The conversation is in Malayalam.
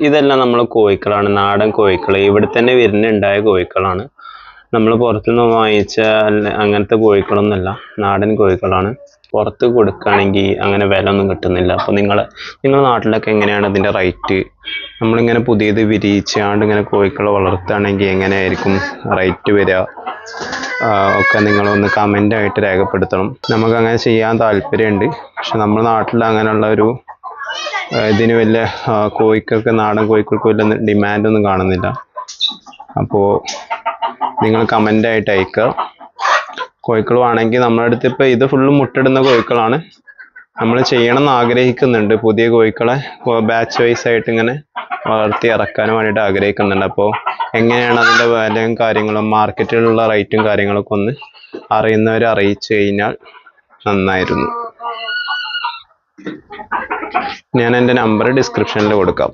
ഇതെല്ലാം നമ്മൾ കോഴിക്കളാണ്. നാടൻ കോഴിക്കൾ ഇവിടെ തന്നെ വരുന്നുണ്ടായ കോഴിക്കളാണ്. നമ്മൾ പുറത്തു നിന്ന് വാങ്ങിച്ച അങ്ങനത്തെ കോഴിക്കളൊന്നുമല്ല. നാടൻ കോഴിക്കളാണ്. പുറത്ത് കൊടുക്കുകയാണെങ്കിൽ അങ്ങനെ വില ഒന്നും കിട്ടുന്നില്ല. അപ്പോൾ നിങ്ങൾ നിങ്ങളുടെ നാട്ടിലൊക്കെ എങ്ങനെയാണ് ഇതിന്റെ റേറ്റ്? നമ്മളിങ്ങനെ പുതിയത് വിരിയിച്ചാണ്ട് ഇങ്ങനെ കോഴിക്കളെ വളർത്തുകയാണെങ്കിൽ എങ്ങനെയായിരിക്കും റേറ്റ് വരിക? ഒക്കെ നിങ്ങളൊന്ന് കമന്റായിട്ട് രേഖപ്പെടുത്തണം. നമുക്കങ്ങനെ ചെയ്യാൻ താല്പര്യമുണ്ട്. പക്ഷെ നമ്മുടെ നാട്ടിൽ അങ്ങനെയുള്ള ഒരു ഇതിന് വലിയ കോഴിക്കൊക്കെ നാടൻ കോഴിക്കൾക്ക് വലിയ ഡിമാൻഡൊന്നും കാണുന്നില്ല. അപ്പോൾ നിങ്ങൾ ആയിട്ട് അയക്കുക. കോഴിക്കൾ വേണമെങ്കിൽ നമ്മുടെ അടുത്ത് ഇപ്പോൾ ഇത് ഫുള്ള് മുട്ടിടുന്ന കോഴിക്കളാണ്. നമ്മൾ ചെയ്യണം എന്ന് ആഗ്രഹിക്കുന്നുണ്ട്. പുതിയ കോഴിക്കളെ ബാച്ച് വൈസ് ആയിട്ട് ഇങ്ങനെ വളർത്തി ഇറക്കാൻ വേണ്ടിയിട്ട് ആഗ്രഹിക്കുന്നുണ്ട്. അപ്പോൾ എങ്ങനെയാണ് അതിന്റെ വിലയും കാര്യങ്ങളും മാർക്കറ്റിലുള്ള റേറ്റും കാര്യങ്ങളൊക്കെ ഒന്ന് അറിയുന്നവരെ അറിയിച്ചു കഴിഞ്ഞാൽ നന്നായിരുന്നു. ഞാൻ എന്റെ നമ്പർ ഡിസ്ക്രിപ്ഷനിൽ കൊടുക്കാം.